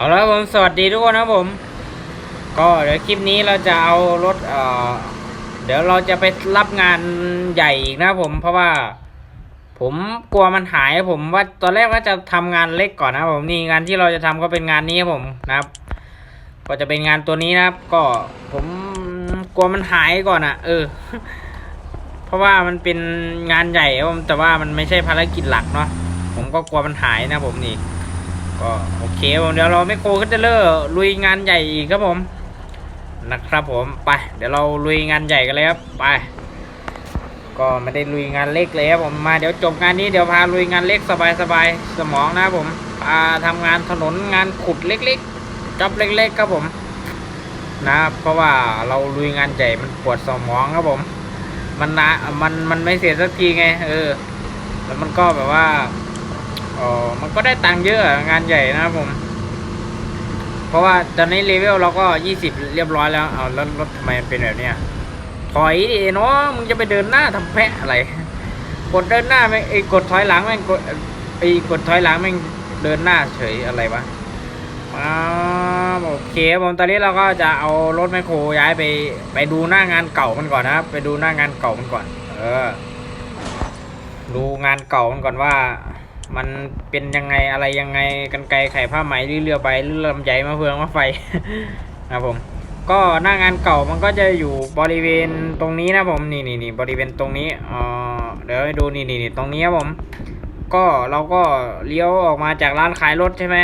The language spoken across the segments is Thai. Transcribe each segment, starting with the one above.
เอาละผมสวัสดีทุกคนนะผม ก็เดี๋ยวคลิปนี้เราจะเอารถเอ่อเดี๋ยวเราจะไปรับงานใหญ่อีกนะผม เพราะว่า ผมกลัวมันหายผมว่าตอนแรกว่าจะทำงานเล็กก่อนนะผมนี่งานที่เราจะทำก็เป็นงานนี้ครับผมนะครับ ก็จะเป็นงานตัวนี้นะครับ ก็ผมกลัวมันหายก่อนอะ่ะ เออ เพราะว่ามันเป็นงานใหญ่ผมแต่ว่ามันไม่ใช่ภารกิจหลักเนาะผมก็กลัวมันหายนะผมนี่ ก็โอเคผมเดี๋ยวเราไม่โคขึ้นเตอร์ลุยงานใหญ่อีกครับผมนะครับผมไปเดี๋ยวเราลุยงานใหญ่กันเลยครับไป ก็ไม่ได้ลุยงานเล็กเลยครับผมมาเดี๋ยวจบงานนี้เดี๋ยวพาลุยงานเล็กสบายๆสมองนะครับผมพาทำงานถนนงานขุดเล็กๆจับเล็ก ๆ ครับผมนะเพราะว่าเราลุยงานใหญ่มันปวดสมองครับผม มันนะมันมันไม่เสียสักทีไงเออแล้วมันก็แบบว่า อ๋อมันก็ได้ตังค์เยอะงานใหญ่นะครับผม เพราะว่าตอนนี้เลเวลเราก็ยี่สิบเรียบร้อยแล้วเอาแล้วรถทำไมเป็นแบบเนี้ยถอยดิเนาะมึงจะไปเดินหน้าทำแพะอะไร กดเดินหน้าแม่งไอ้กดถอยหลังแม่งกดไอ้กดถอยหลังแม่งเดินหน้าเฉยอะไรวะอ้าโอเคผมตอนนี้เราก็จะเอารถแมคโครย้ายไปไปดูหน้างานเก่ามันก่อนนะครับไปดูหน้างานเก่ามันก่อน เออ ดูงานเก่ามันก่อนว่า มันเป็นยังไงอะไรยังไงกันไกรไข่ผ้าไหมหรือเรือใบหรือลำใหญ่มาเฟืองมาไฟนะผมก็หน้างานเก่ามันก็จะอยู่บริเวณตรงนี้นะผมนี่นี่นี่บริเวณตรงนี้เออเดี๋ยวให้ดูนี่นี่นี่ตรงนี้ครับผม ก็เราก็เลี้ยวออกมาจากร้านขายรถใช่ไหม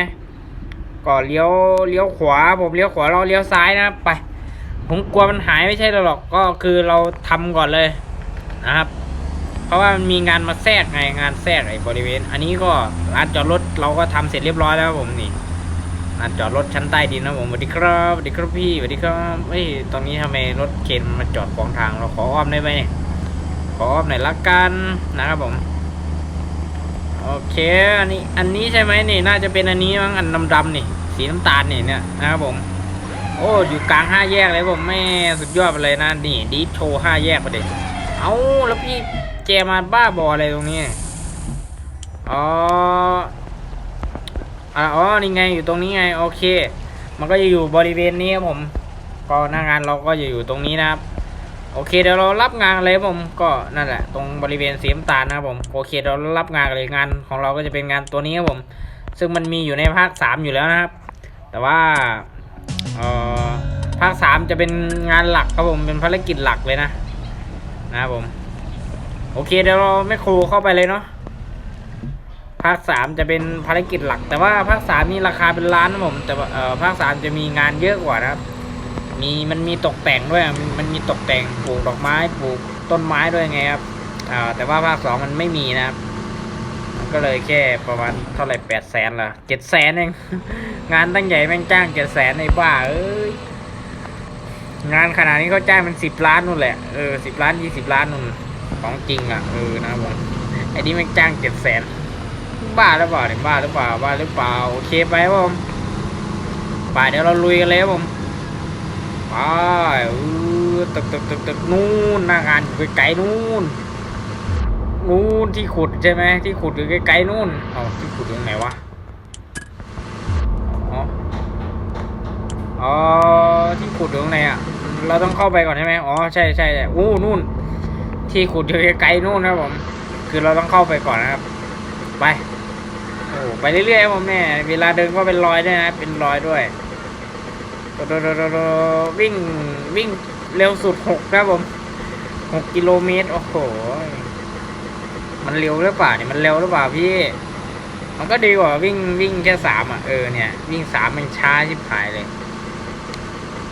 ก็เลี้ยวเลี้ยวขวาผมเลี้ยวขวาเราเลี้ยวซ้ายนะไปผมกลัวมันหายไม่ใช่หรอกก็คือเราทำก่อนเลยนะครับ เพราะว่ามันมีงานมาแทรกไงงานแทรกไอ้บริเวณ อันนี้ก็ร้านจอดรถเราก็ทำเสร็จเรียบร้อยแล้วผมนี่ร้านจอดรถชั้นใต้ดินนะผมสวัสดีครับสวัสดีครับพี่สวัสดีครับเฮ้ยตรงนี้ทำไมรถเข็นมาจอดขวางทางเราขออ้อมได้ไหมขออ้อมหน่อยละกันนะครับผมโอเคอันนี้อันนี้ใช่ไหมนี่น่าจะเป็นอันนี้มั้งอันดำๆนี่ สีน้ำตาลนี่เนี่ยนะครับผมโอ้อยู่กลางห้าแยกเลยผมไม่สุดยอดไปเลยนะนี่ดีโชว์ห้าแยกประเด็นเอาแล้วพี่ แจมาบ้าบออะไรตรงนี้ อ๋อ อ๋อ นี่ไงอยู่ตรงนี้ไง โอเค มันก็จะอยู่บริเวณนี้ครับผม ก็หน้างานเราก็จะอยู่ตรงนี้นะครับ โอเคเดี๋ยวเรารับงานเลยครับผม ก็นั่นแหละ ตรงบริเวณสีน้ำตาลนะครับผม โอเคเรารับงานเลยงานของเราก็จะเป็นงานตัวนี้ครับผม ซึ่งมันมีอยู่ในภาคสามอยู่แล้วนะครับ แต่ว่าอ่อภาคสามจะเป็นงานหลักครับผม เป็นภารกิจหลักเลยนะ นะครับผม โอเคเดี๋ยวเราไม่ครูเข้าไปเลยเนาะภาคสามจะเป็นภารกิจหลัก แต่ว่าภาคสามนี่ราคาเป็นล้านนะผมแต่เอ่อภาคสามจะมีงานเยอะกว่านะครับ มีมันมีตกแต่งด้วยมันมีตกแต่งปลูกดอกไม้ปลูกต้นไม้ด้วยไงครับอ่าแต่ว่าภาคสองมันไม่มีนะครับก็เลยแค่ประมาณเท่าไหร่แปดแสนละเจ็ดแสนเองงานตั้งใหญ่แม่งจ้างเจ็ดแสนในบ้าเอ้ยงานขนาดนี้เขาจ้างเป็นสิบล้านนู่นแหละเออสิบล้านยี่สิบล้านนู่น ของจริงอะเออนะผมไอ้นี่ม่งจ้างเจ็ดแสนบ้าหรือเปล่าเนี่ยบ้าหรือเปล่าบ้าหรือเปล่าโอเคไปครับผมไปเดี๋ยวเราลุยกันเลยผมไปเออตึกตึกตึกตึกนู่นหน้างานอยู่ไกลๆนู่นนู่นที่ขุดใช่ไหมที่ขุดอยู่ไกลๆนู่นเอที่ขุดอยู่ไหนวะอ๋ออ๋อที่ขุดอยู่ตรงไหนอะเราต้องเข้าไปก่อนใช่ไหมอ๋อใช่ใช่ใช่อู้นู่น ที่ขุดอยู่ไกลๆนู่นนะครับผม คือเราต้องเข้าไปก่อนนะครับ ไปโอ้ไปเรื่อยๆครับผมเนี่ยเวลาเดินก็เป็นรอยด้วยนะ เป็นรอยด้วยโดโดโดโดวิ่งวิ่งเร็วสุดหกครับผมหกกิโลเมตร โอ้โห มันเร็วหรือเปล่าเนี่ยมันเร็วหรือเปล่าพี่ มันก็ดีกว่าวิ่งวิ่งแค่สามอะ เออเนี่ย วิ่งสามมันช้าชิบหายเลย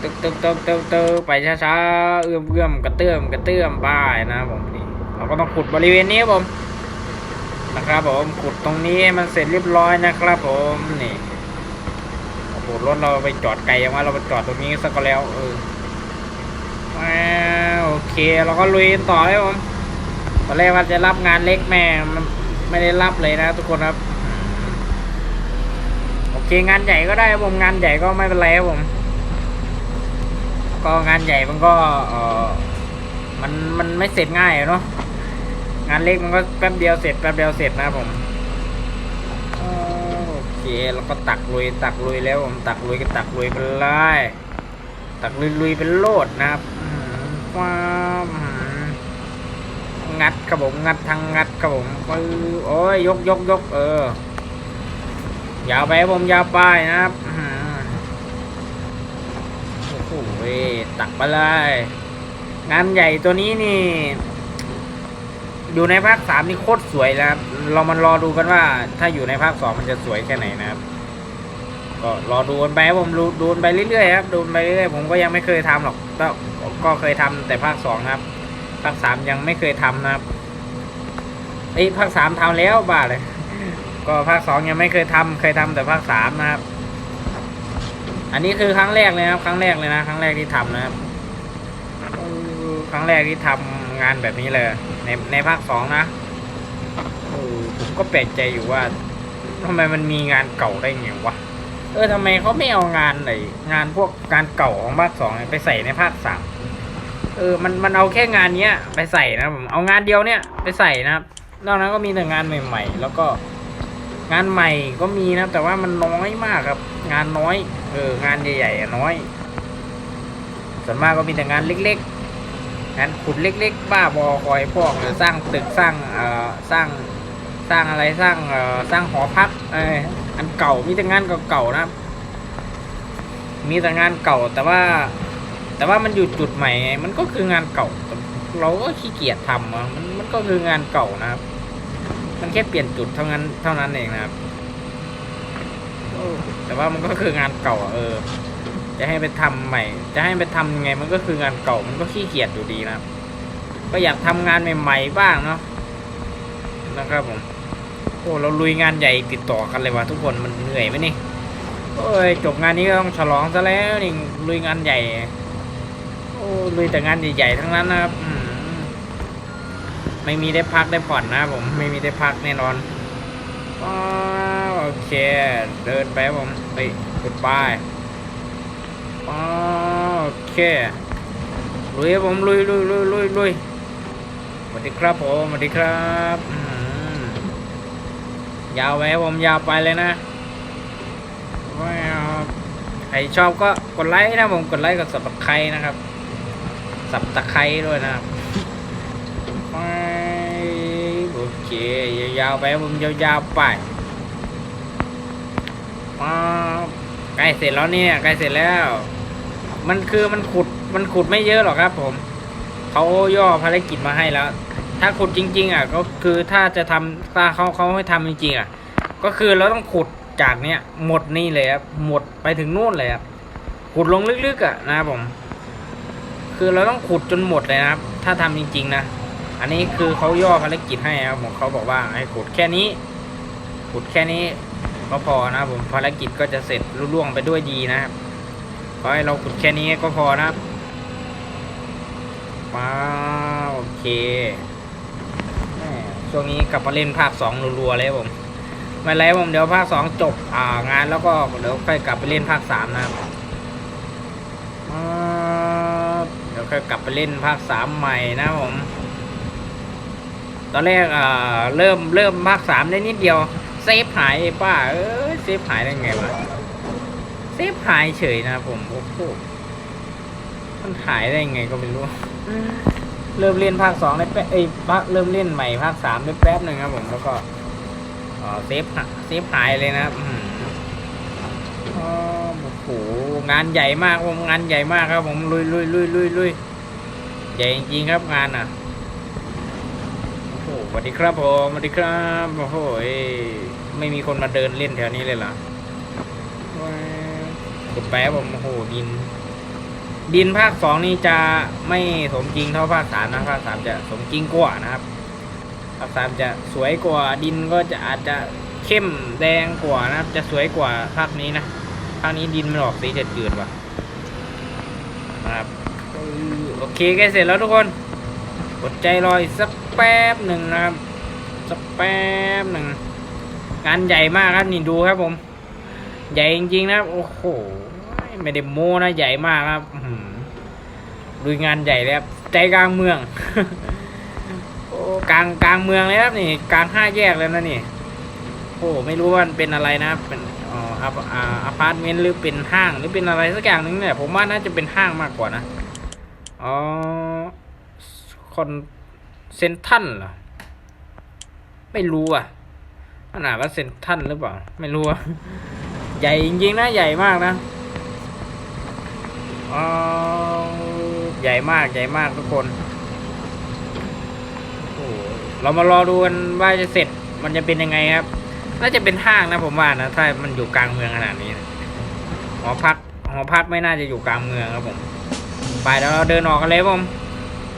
ตึกตึกตึกตึกตึกไปช้าๆเอื้อมเอื้อมกระเตื้อมกระเตื้อมบ้ายนะผมนี่เราก็ต้องขุดบริเวณนี้ผมนะครับผมขุดตรงนี้มันเสร็จเรียบร้อยนะครับ ผมนี่โอ้รถเราไปจอดไกลยังว่าเราไปจอดตรงนี้สักก็แล้วเออโอเคเราก็ลุยต่อเลยผมตอนแรกว่าจะรับงานเล็กแม่มไม่ได้รับเลยนะทุกคนครับโอเคงานใหญ่ก็ได้ผมงานใหญ่ก็ไม่เป็นไรครับผม ก็งานใหญ่มันก็เออมันมันไม่เสร็จง่ายอะเนาะงานเล็กมันก็แป๊บเดียวเสร็จแป๊บเดียวเสร็จนะผมโอเคแล้วก็ตักลุยตักลุยแล้วผมตักลุยก็ตักลุยไปเลยตักลุยลุยเป็นโลดนะครับว้าวงัดครับผมงัดทางงัดครับผมปื้อโอ้ยยกยกยกเออ ยาวไปผมยาวไปนะครับ โอ้โหตักไปเลยงานใหญ่ตัวนี้นี่ อยู่ในภาคสามนี่โคตรสวยแล้วครับ เรามันรอดูกันว่า ถ้าอยู่ในภาคสองมันจะสวยแค่ไหนนะครับ ก็รอดูกันไปผมดูดูกันไปเรื่อยๆครับดูกันไปเรื่อยๆผมก็ยังไม่เคยทำหรอกก็ก็เคยทำแต่ภาคสองครับ ภาคสามยังไม่เคยทำนะครับเอ้ภาคสามทำแล้วบ้าเลย ก็ภาคสองยังไม่เคยทำเคยทำแต่ภาคสามนะครับ อันนี้คือครั้งแรกเลยนะครับ ครั้งแรกเลยนะ ครั้งแรกที่ทำนะครับ ครั้งแรกที่ทำงานแบบนี้เลย ในในภาคสองนะผมก็แปลกใจอยู่ว่าทำไมมันมีงานเก่าได้ไงวะ เออทำไมเขาไม่เอางานไหนงานพวกงานเก่าของภาคสองไปใส่ในภาคสามเออ มัน มันเอาแค่งานเนี้ยไปใส่นะผม เอางานเดียวเนี่ยไปใส่นะครับ นอกนั้นก็มีแต่งานใหม่ ๆ แล้วก็ งานใหม่ก็มีนะ แต่ว่ามันน้อยมากครับ งานน้อย เอองานใหญ่ๆน้อย ส่วนมากก็มีแต่งานเล็กๆงานขุดเล็ก ๆ บ้าบอคอยพวกหรือสร้างตึกสร้างเอ่อสร้างสร้างอะไรสร้างเอ่อสร้างหอพักเอออันเก่ามีแต่งานเก่าๆนะครับมีแต่งานเก่าแต่ว่า แต่ว่ามันอยู่จุดใหม่ไงมันก็คืองานเก่า เราก็ขี้เกียจทำมันมันก็คืองานเก่านะครับ มันแค่เปลี่ยนจุดเท่านั้นเท่านั้นเองนะครับโอ้แต่ว่ามันก็คืองานเก่าอะเออ จะให้ไปทำใหม่ จะให้ไปทำยังไง มันก็คืองานเก่า มันก็ขี้เกียจอยู่ดีนะครับ ก็อยากทำงานใหม่ๆบ้างเนาะนะครับผมโอ้เราลุยงานใหญ่ติดต่อกันเลยว่ะทุกคนมันเหนื่อยไหมนี่โอ้ยจบงานนี้ก็ต้องฉลองซะแล้วนี่ลุยงานใหญ่ โอ้ลุยแต่งานใหญ่ๆทั้งนั้นนะครับอืม ไม่มีได้พักได้ผ่อนนะผมไม่มีได้พักแน่นอนโอเค เดินไปผมไปกดป้ายโอเคลุยผมลุยลุยลุยลุยลุยสวัสดีครับผมสวัสดีครับยาวไปผมยาวไปเลยนะใครชอบก็กดไลค์นะผมกดไลค์กดสับตะไคร้นะครับ สับตะไคร้ด้วยนะครับไปโอ เค ยาวๆไปครับผมยาวๆไปป๊าใกล้เสร็จแล้วเนี่ยใกล้เสร็จแล้ว มันคือมันขุดมันขุดไม่เยอะหรอกครับ ผมเขาย่อภารกิจมาให้แล้ว ถ้าขุดจริง ๆ อะ ก็คือถ้าจะทำถ้าเขาเขาให้ทำจริงๆอะ ก็คือเราต้องขุดจากเนี้ยหมดนี่เลยครับหมดไปถึงนู่นเลยครับขุดลงลึกๆอะนะครับผม คือเราต้องขุดจนหมดเลยนะครับ ถ้าทำจริง ๆ นะ อันนี้คือเขาย่อภารกิจให้ครับผมเขาบอกว่าให้ขุดแค่นี้ ขุดแค่นี้ก็พอนะผมภารกิจก็จะเสร็จรุ่ล่วงไปด้วยดีนะครับขอให้เราขุดแค่นี้ก็พอนะครับว้าวโอเคช่วงนี้กลับมาเล่นภาคสองรัวๆเลยผมไม่เป็นไรผมเดี๋ยวภาคสองจบอ่างานแล้วก็เดี๋ยวค่อยกลับไปเล่นภาคสามนะครับเดี๋ยวค่อยกลับไปเล่นภาคสามใหม่นะผม ตอนแรกอ่าเริ่มเริ่มภาคสามได้นิดเดียว เซฟหายป้า เอ้ยเซฟหายได้ไงวะเซฟหายเฉยนะผมโอ้โหมันหายได้ไงก็ไม่รู้ เริ่มเล่นภาคสองได้แป๊บเอ้ยภาคเริ่มเล่นใหม่ภาคสามได้แป๊บหนึ่งครับผมแล้วก็เออเซฟหาเซฟหายเลยนะครับอืมโอ้โหงานใหญ่มากผมงานใหญ่มากครับผมลุยลุยลุยลุยลุยใหญ่จริงๆครับงานอะ วัสดีครับผมสวัสดีครับโอ้โหไม่มีคนมาเดินเล่นแถวนี้เลยหรอกดแป๊บผมโอ้โหดิน ดินภาคสองนี่จะไม่สมจริงเท่าภาคสามนะภาคสามจะสมจริงกว่านะครับภาคสามจะสวยกว่าดินก็จะอาจจะเข้มแดงกว่านะครับ จะสวยกว่าภาคนี้นะภาคนี้ดินมันออกสีจะจืดว่ะนะครับโอเคใกล้เสร็จแล้วทุกคนอดใจรออีกสัก แป๊บหนึ่งนะครับสักแป๊บหนึ่งงานใหญ่มากครับนี่ดูครับผม ใหญ่จริงๆนะครับโอ้โหไม่ได้โม้นะใหญ่มากครับดูงานใหญ่เลยครับใจกลางเมืองกลางกลางเมืองเลยครับนี่กลางห้าแยกเลยนะนี่โอ้ไม่รู้ว่ามันเป็นอะไรนะเป็นอ๋ออาพาร์ตเมนต์หรือเป็นห้างหรือเป็นอะไรสักอย่างหนึงเนี่ยผมว่าน่าจะเป็นห้างมากกว่านะอ๋อคอน เซนทันเหรอ ไม่รู้อะขนาดว่าเซนทันหรือเปล่า ไม่รู้อะ ใหญ่จริงๆนะใหญ่มากนะอ๋อใหญ่มากใหญ่มากทุกคน โอ้โหเรามารอดูกันว่าจะเสร็จมันจะเป็นยังไงครับ น่าจะเป็นห้างนะผมว่านะ ถ้ามันอยู่กลางเมืองขนาดนี้นะหอพักหอพักไม่น่าจะอยู่กลางเมืองครับผม ไปแล้วเราเดินออกกันเลยครับผม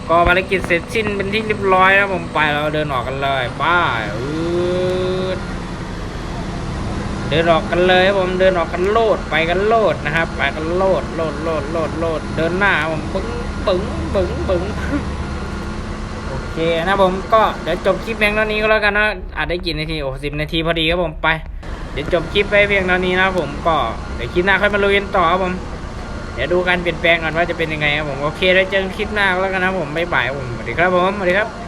ก็ภารกิจเสร็จสิ้นเป็นที่เรียบร้อยแล้วผมไปเราเดินออกกันเลยไป้าเดินออกกันเลยผมเดินออกกันโลดไปกันโลดนะครับไปกันโลดโลดโลดโลดโลดเดินหน้าผมปึ้งปึ้งปึ้งปึ้งโอเคนะผมก็เดี๋ยวจบคลิปเพียงเท่านี้ก็แล้วกันนะอาจได้กี่นาทีโอ้สิบนาทีพอดีครับผมไปเดี๋ยวจบคลิปไปเพียงเท่านี้นะผมก็เดี๋ยวคลิปหน้าค่อยมาลุยกันต่อครับผม เดี๋ยวดูการเปลี่ยนแปลงก่อนว่าจะเป็นยังไงครับผมโอเคแล้วเจอกันคลิปหน้าก็แล้วกันนะผมบ๊ายบายผมสวัสดีครับผมสวัสดีครับ